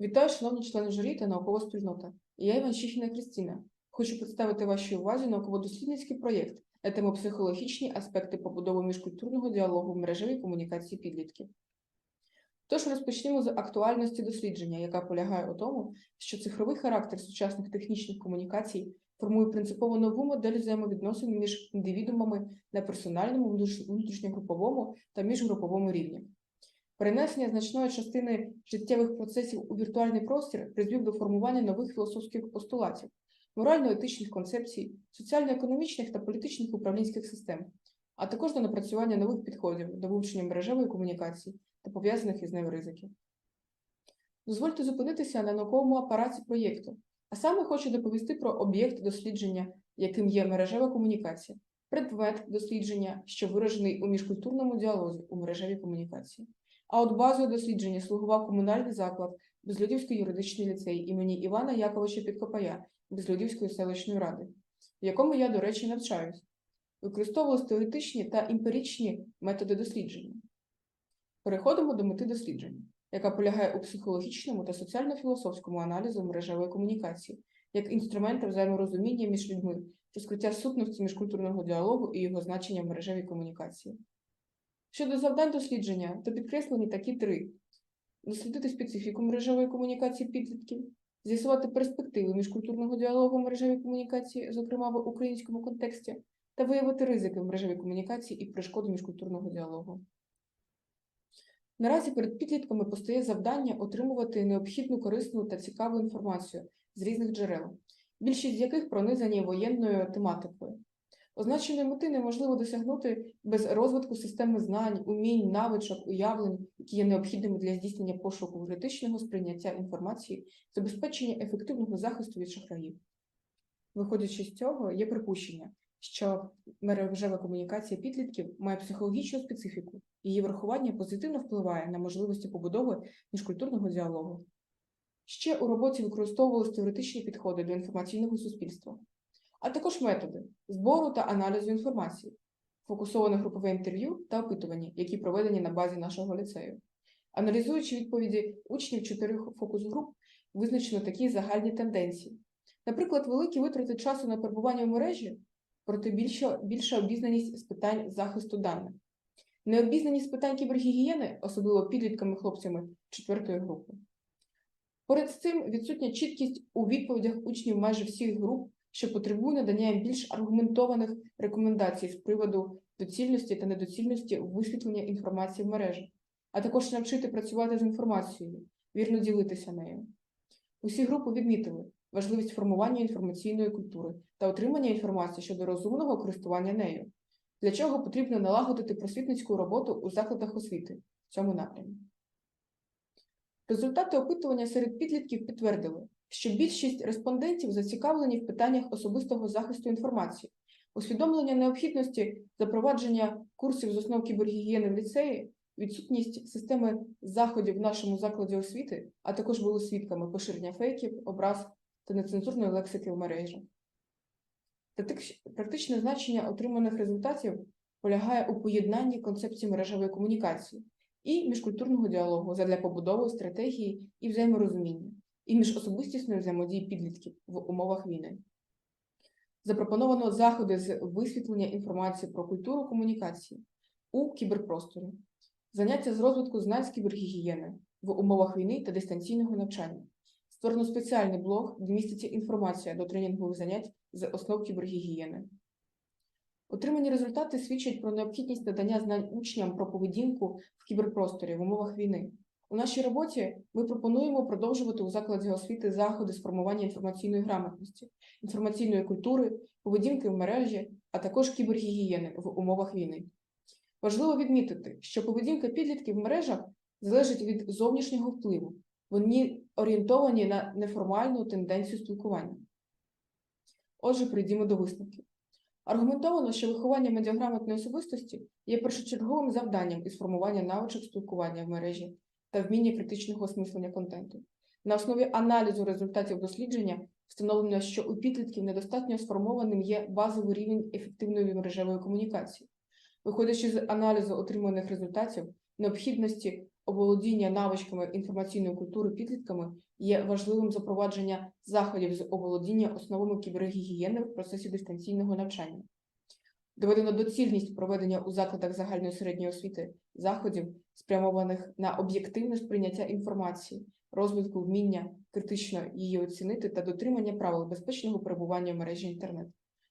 Вітаю, шановні члени журі та наукова спільнота. Я Іван Щіхіна Кристина. Хочу представити вашій увазі науково-дослідницький проєкт на тему психологічні аспекти побудови міжкультурного діалогу в мережевій комунікації підлітків. Тож розпочнемо з актуальності дослідження, яка полягає у тому, що цифровий характер сучасних технічних комунікацій формує принципово нову модель взаємовідносин між індивідуумами на персональному, внутрішньогруповому та міжгруповому рівні. Перенесення значної частини життєвих процесів у віртуальний простір призвів до формування нових філософських постулатів, морально-етичних концепцій, соціально-економічних та політичних управлінських систем, а також до напрацювання нових підходів до вивчення мережевої комунікації та пов'язаних із нею ризиків. Дозвольте зупинитися на науковому апараті проєкту, а саме хочу доповісти про об'єкт дослідження, яким є мережева комунікація, предмет дослідження, що виражений у міжкультурному діалозі у мережевій комунікації. А от базою дослідження слугував комунальний заклад Безлюдівський юридичний ліцей імені Івана Яковича Підкопая Безлюдівської селищної ради, в якому я, до речі, навчаюсь. Використовувалися теоретичні та емпіричні методи дослідження. Переходимо до мети дослідження, яка полягає у психологічному та соціально-філософському аналізу мережевої комунікації як інструмента взаєморозуміння між людьми, розкриття сутності міжкультурного діалогу і його значення в мережевій комунікації. Щодо завдань дослідження, то підкреслені такі три: дослідити специфіку мережевої комунікації підлітків, з'ясувати перспективи міжкультурного діалогу в мережевій комунікації, зокрема в українському контексті, та виявити ризики в комунікації і перешкоди міжкультурного діалогу. Наразі перед підлітками постає завдання отримувати необхідну корисну та цікаву інформацію з різних джерел, більшість з яких пронизані воєнною тематикою. Означеної мети неможливо досягнути без розвитку системи знань, умінь, навичок, уявлень, які є необхідними для здійснення пошуку критичного сприйняття інформації, забезпечення ефективного захисту від шахраїв. Виходячи з цього, є припущення, що мережева комунікація підлітків має психологічну специфіку, її врахування позитивно впливає на можливості побудови міжкультурного діалогу. Ще у роботі використовувалися теоретичні підходи до інформаційного суспільства, а також методи збору та аналізу інформації, фокусоване групове інтерв'ю та опитування, які проведені на базі нашого ліцею. Аналізуючи відповіді учнів чотирьох фокус-груп, визначено такі загальні тенденції. Наприклад, великі витрати часу на перебування в мережі, проте більша, більша обізнаність з питань захисту даних. Необізнаність з питань кібергігієни, особливо підлітками хлопцями четвертої групи. Поряд з цим відсутня чіткість у відповідях учнів майже всіх груп, що потребує надання їм більш аргументованих рекомендацій з приводу доцільності та недоцільності висвітлення інформації в мережі, а також навчити працювати з інформацією, вірно ділитися нею. Усі групи відмітили важливість формування інформаційної культури та отримання інформації щодо розумного користування нею, для чого потрібно налагодити просвітницьку роботу у закладах освіти в цьому напрямі. Результати опитування серед підлітків підтвердили, що більшість респондентів зацікавлені в питаннях особистого захисту інформації, усвідомлення необхідності запровадження курсів з основ кібергігієни в ліцеї, відсутність системи заходів в нашому закладі освіти, а також були свідками поширення фейків, образ та нецензурної лексики в мережі. Практичне значення отриманих результатів полягає у поєднанні концепції мережевої комунікації і міжкультурного діалогу задля побудови стратегії і взаєморозуміння, і міжособистісної взаємодії підлітків в умовах війни. Запропоновано заходи з висвітлення інформації про культуру комунікації у кіберпросторі, заняття з розвитку знань з кібергігієни в умовах війни та дистанційного навчання. Створено спеціальний блог, де міститься інформація до тренінгових занять з основ кібергігієни. Отримані результати свідчать про необхідність надання знань учням про поведінку в кіберпросторі в умовах війни. У нашій роботі ми пропонуємо продовжувати у закладі освіти заходи з формування інформаційної грамотності, інформаційної культури, поведінки в мережі, а також кібергігієни в умовах війни. Важливо відмітити, що поведінка підлітків в мережах залежить від зовнішнього впливу. Вони орієнтовані на неформальну тенденцію спілкування. Отже, прийдімо до висновків. Аргументовано, що виховання медіаграмотної особистості є першочерговим завданням із формування навичок спілкування в мережі та вміння критичного осмислення контенту. На основі аналізу результатів дослідження встановлено, що у підлітків недостатньо сформованим є базовий рівень ефективної мережевої комунікації. Виходячи з аналізу отриманих результатів, необхідності оволодіння навичками інформаційної культури підлітками є важливим запровадження заходів з оволодіння основами кібергігієни в процесі дистанційного навчання. Доведено доцільність проведення у закладах загальної середньої освіти заходів, спрямованих на об'єктивне сприйняття інформації, розвитку вміння критично її оцінити та дотримання правил безпечного перебування в мережі інтернет.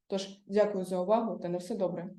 Тож, дякую за увагу та на все добре.